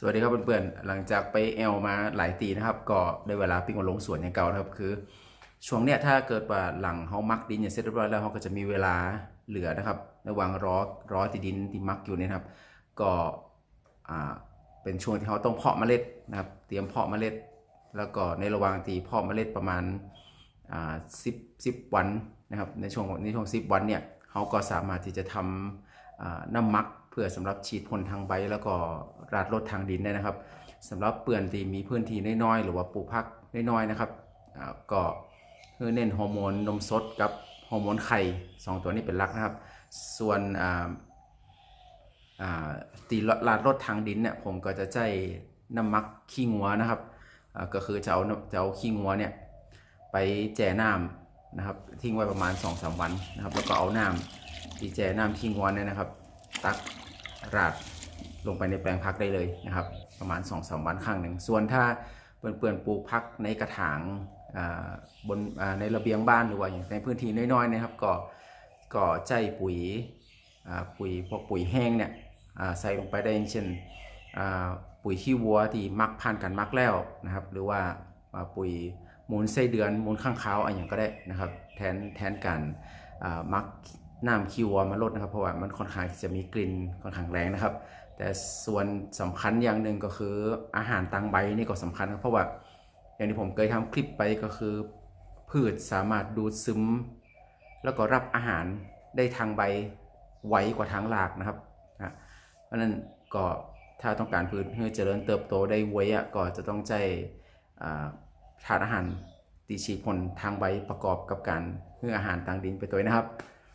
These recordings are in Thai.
สวัสดีครับเพื่อนๆ หลังจากไปแอลมาหลายตีนะครับ ก็ได้เวลาปิ้งมาลงสวนอย่างเก่านะครับ คือ ช่วงเนี้ยถ้าเกิดว่าหลังเฮามักดินอย่างเสร็จเรียบร้อยแล้วเฮาก็จะมีเวลาเหลือนะครับ ระหว่างรอรอที่ดินที่มักอยู่เนี่ยครับ ก็อ่าเป็นช่วงที่เขาต้องเพาะเมล็ดนะครับ เตรียมเพาะเมล็ด แล้วก็ในระหว่างที่เพาะเมล็ดประมาณอ่าสิบสิบวันนะครับ ในช่วงในช่วงสิบวันเนี่ยเขาก็สามารถที่จะทำอ่าน้ำมัก พื่อสำหรับฉีดพ่นทางใบ แล้วก็ราดรดทางดินได้นะครับสำหรับเปื่อนที่มีพื้นที่น้อยๆหรือว่าปลูกผักน้อยๆนะครับก็คือเน้นฮอร์โมนนมสดกับฮอร์โมนไข่สองตัวนี้เป็นหลักนะครับ ส่วนตีลาดรถทางดินเนี่ยผมก็จะใจน้ำมักขี้งัวนะครับก็คือจะเอาจะเอาขี้งัวเนี่ยไปแจ่น้ำนะครับทิ้งไว้ประมาณ2อสวันนะครับแล้วก็เอาน้ำที่แจ่น้ำขี้งัวเนี่ยนะครับ ตัก ราดลงไปในแปลงพักได้เลยนะครับ ประมาณ2อสวันครั้งหนึ่ง ส่วนถ้าเปื่อนเปื่อนๆปลูกพักในกระถางบนในระเบียงบ้านหรือว่าอย่างในพื้นที่น้อยๆนะครับ ก็ก็ใจปุ๋ยปุ๋ยพวกปุ๋ยแห้งเนี่ยใส่ลงไปได้เช่นปุ๋ยขี้วัวที่มักผ่านการมักแล้วนะครับ หรือว่าปุ๋ยมูลไส้เดือนมูลข้างขาวอะไรอย่างก็ได้นะครับ แทนแทนการมัก น้ำขี้วัวมาลดนะครับ เพราะว่ามันค่อนข้างที่จะมีกลิ่นค่อนข้างแรงนะครับ แต่ส่วนสำคัญอย่างหนึ่งก็คืออาหารตังใบนี่ก็สำคัญครับเพราะว่าอย่างที่ผมเคยทำคลิปไปก็คือ พืชสามารถดูดซึม แล้วก็รับอาหารได้ทางใบไวกว่าทางรากนะครับนะเพราะฉะนั้นก็ถ้าต้องการพืชให้เจริญเติบโตได้ไวอะก็จะต้องใจอ่าทานอาหารตีฉีดผลทางใบประกอบกับการให้อาหารทางดินไปตัวนะครับ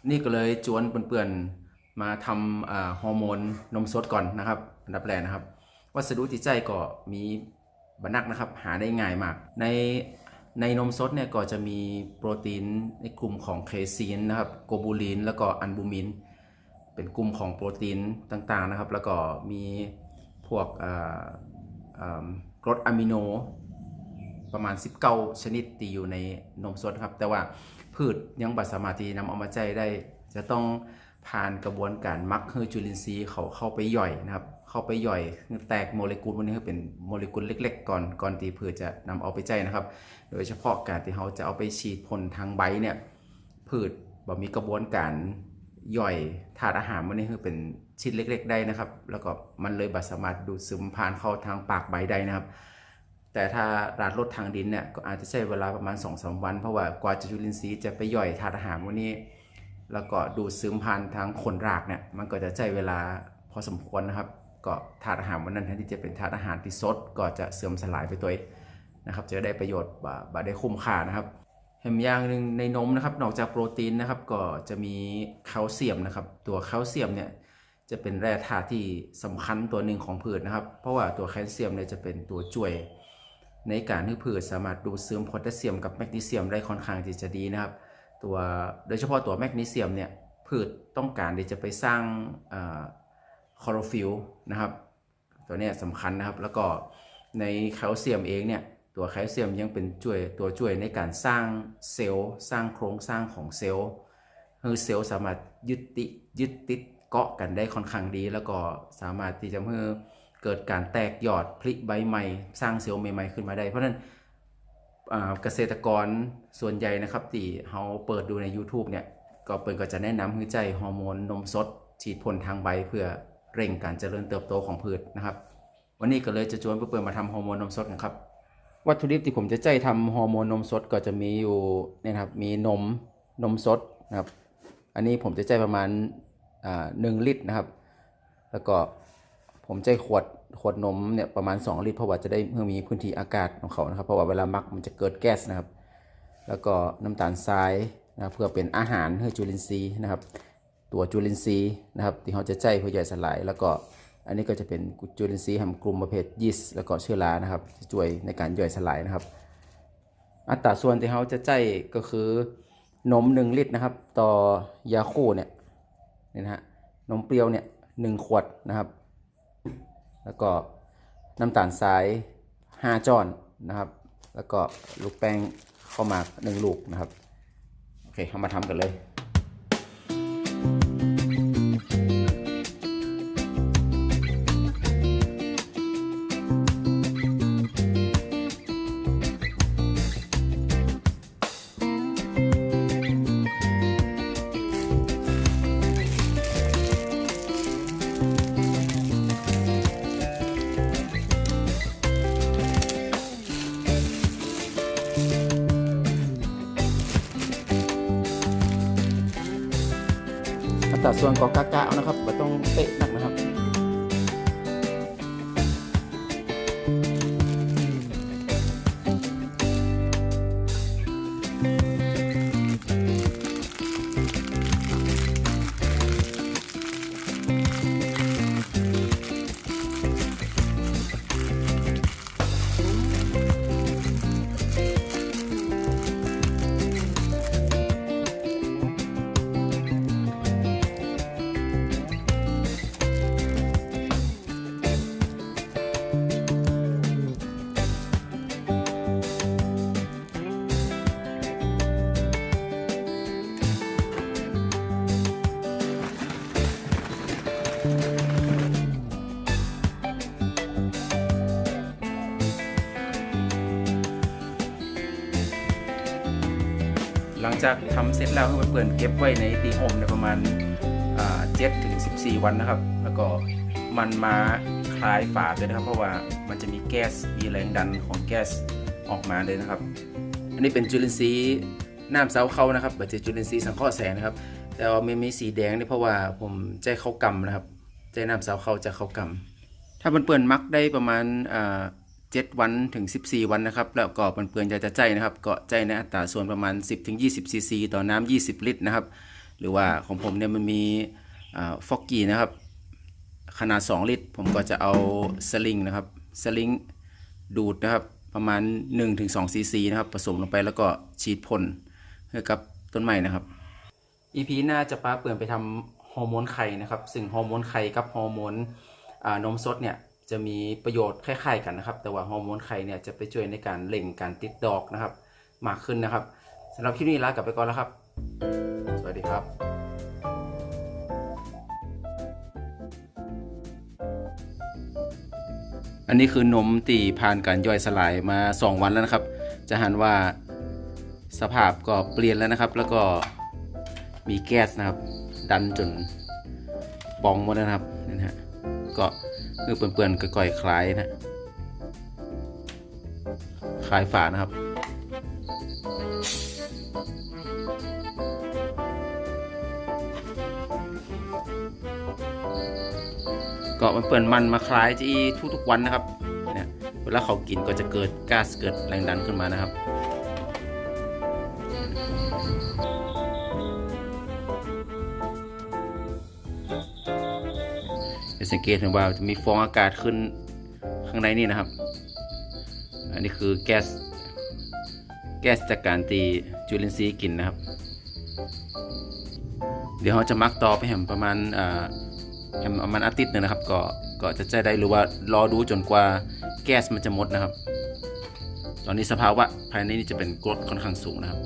นี่ก็เลยจวนเปื่อนๆมาทำอ่าฮอร์โมนนมสดก่อนนะครับอันดับแรกนะครับ วัสดุที่ใจก็มีบรรนักนะครับหาได้ง่ายมาก ในในนมสดเนี่ยก็จะมีโปรตีนในกลุ่มของเคซีนนะครับโกบูลินแล้วก็อันบูมิน เป็นกลุ่มของโปรตีนต่างๆนะครับ แล้วก็มีพวกกรดอะมิโนประมาณ 19 ชนิดที่อยู่ในนมสดครับ แต่ว่า พืชยังบัตสามารถที่นำเอามาใจได้ จะต้องผ่านกระบวนการมักคือจุลินทรีย์เขาเข้าไปย่อยนะครับ เข้าไปย่อยแตกโมเลกุลพวกนี้คือเป็นโมเลกุลเล็ก ๆ ก่อนก่อนที่พืชจะนำเอาไปใจนะครับ โดยเฉพาะการที่เขาจะเอาไปฉีดพ่นทางใบเนี่ยพืชบ่มีกระบวนการย่อยธาตุอาหารมันนี่คือเป็นชิ้นเล็ก ๆ ได้นะครับ แล้วก็มันเลยบัสามารถดูดซึมผ่านเข้าทางปากใบได้นะครับ แต่ถ้าราดรถทางดินเนี่ยก็อาจจะใช้เวลาประมาณ2อสวัน เพราะว่ากว่าจะจุลินทรีย์จะไปย่อยธาตุอาหารพวกนี้ แล้วก็ดูดซึมผ่านทางขนรากเนี่ยมันก็จะใช้เวลาพอสมควรนะครับ ก็ธาตุอาหารวันนั้นแทนที่จะเป็นธาตุอาหารที่สดก็จะเสื่อมสลายไปตัวเองนะครับจะได้ประโยชน์บ่าได้คุ้มค่านะครับแถมอย่างหนึ่งในนมนะครับนอกจากโปรตีนนะครับก็จะมีแคลเซียมนะครับ ตัวแคลเซียมเนี่ยจะเป็นแร่ธาตุที่สำคัญตัวหนึ่งของพืชนะครับ เพราะว่าตัวแคลเซียมเนี่ยจะเป็นตัวช่วย ในการให้พืชสามารถดูดซึมโพแทสเซียมกับแมกนีเซียมได้ค่อนข้างที่จะดีนะครับ ตัวโดยเฉพาะตัวแมกนีเซียมเนี่ยพืชต้องการที่จะไปสร้างคลอโรฟิลนะครับ ตัวนี้สำคัญนะครับ แล้วก็ในแคลเซียมเองเนี่ยตัวแคลเซียมยังเป็นช่วยตัวช่วยในการสร้างเซลล์สร้างโครงสร้างของเซลล์คือเซลล์สามารถยึดติยึดติดเกาะกันได้ค่อนข้างดี แล้วก็สามารถที่จะให้ เกิดการแตกยอดผลิใบใหม่ สร้างเซลล์ใหม่ๆขึ้นมาได้ เพราะฉะนั้นเกษตรกรส่วนใหญ่นะครับที่เขาเปิดดูใน YouTube เนี่ยก็เปิดก็จะแนะนำให้ใจฮอร์โมนนมสด ฉีดพ่นทางใบเพื่อเร่งการเจริญเติบโตของพืชนะครับ วันนี้ก็เลยจะชวนเพื่อนๆมาทำฮอร์โมนนมสดกันครับวัตถุดิบที่ผมจะใจทำฮอร์โมนนมสดก็จะมีอยู่เนี่ยนะครับมีนมนมสดนะครับ อันนี้ผมจะใจประมาณหนึ่งลิตรนะครับ แล้วก็ผมใจขวด ขวดนมเนี่ยประมาณ 2 ลิตรเพราะว่าจะได้เพื่อมีพื้นที่อากาศของเขานะครับ เพราะว่าเวลามักมันจะเกิดแก๊สนะครับ แล้วก็น้ำตาลทรายนะครับเพื่อเป็นอาหารให้จุลินทรีย์นะครับ ตัวจุลินทรีย์นะครับที่เขาจะใจเพื่อย่อยสลาย แล้วก็อันนี้ก็จะเป็นจุลินทรีย์แห่งกลุ่มประเภทยีสต์แล้วก็เชื้อรานะครับที่ช่วยในการย่อยสลายนะครับ อัตราส่วนที่เขาจะใจก็คือนม 1 ลิตรนะครับ ต่อยาคูเนี่ยนี่นะฮะนมเปรี้ยวเนี่ยหนึ่งขวดนะครับ แล้วก็น้ำตาลทราย 5จ้อนนะครับ แล้วก็ลูกแป้งข้าวหมากหนึ่งลูกนะครับ โอเคเอามาทำกันเลย ตัดส่วนกอกากะเอานะครับไม่ต้องเป๊ะนักนะครับ จากทำเสร็จแล้วให้เพื่อนๆเก็บไว้ในตีโฮมในประมาณเจ็ดถึงสิบสี่วันนะครับ แล้วก็มันมาคลายฝาด้วยนะครับ เพราะว่ามันจะมีแก๊สมีแรงดันของแก๊สออกมาเลยนะครับ อันนี้เป็นจุลินทรีย์น้ำเสาเขานะครับบัจเจจุลินทรีย์สังเคราะห์แสงนะครับ แต่ว่าไม่มีสีแดงนี่เพราะว่าผมใจเข้ากำนะครับใจน้ำเสาเขาจะเข้ากำถ้าเปื่อนๆมักได้ประมาณอ่า 7 วันถึง 14 วันนะครับ แล้วก็เปื่อนๆจะจะใจนะครับเก็ใจในอัตราส่วนประมาณ 10ถึง20ซีซีต่อน้ำ20 ลิตรนะครับ หรือว่าของผมเนี่ยมันมีฟอกกี้นะครับ ขนาด 2 ลิตร ผมก็จะเอาสลิงนะครับสลิงดูดนะครับประมาณ 1-2ซีซีนะครับ ผสมลงไปแล้วก็ฉีดพ่นให้กับต้นไม้นะครับ EP หน้าจะป้าเปลี่ยนไปทำฮอร์โมนไข่นะครับ ซึ่งฮอร์โมนไข่กับฮอร์โมนนมสดเนี่ย จะมีประโยชน์คล้ายๆกันนะครับ แต่ว่าฮอร์โมนไข่เนี่ยจะไปช่วยในการเล่งการติดดอกนะครับ มากขึ้นนะครับสำหรับคลิปนี้ลากลับไปก่อนแล้วครับ สวัสดีครับอันนี้คือนมตีผ่านการย่อยสลายมา 2 วันแล้วนะครับ จะหันว่าสภาพก็เปลี่ยนแล้วนะครับ แล้วก็มีแก๊สนะครับ ดันจนปองหมดแล้วนะครับนี่นะฮะก็ คือเปื่อนๆก่อยๆคล้ายนะคล้ายฝานะครับก็มันเปิดมันมาคล้ายที่ทุกๆวันนะครับเนี่ยเวลาเขากินก็จะเกิดก๊าซเกิดแรงดันขึ้นมานะครับ จะสังเกตเห็นว่าจะมีฟองอากาศขึ้นข้างในนี่นะครับ อันนี้คือแก๊สแก๊สจากการตีจุลินทรีย์กินนะครับ เดี๋ยวเราจะมักต่อไปแหมประมาณอ่าแหมประมาณอาทิตย์หนึงนะครับ ก็ก็จะใจได้หรือว่ารอดูจนกว่าแก๊สมันจะหมดนะครับ ตอนนี้สภาวะภายในนี่จะเป็นกรดค่อนข้างสูงนะครับ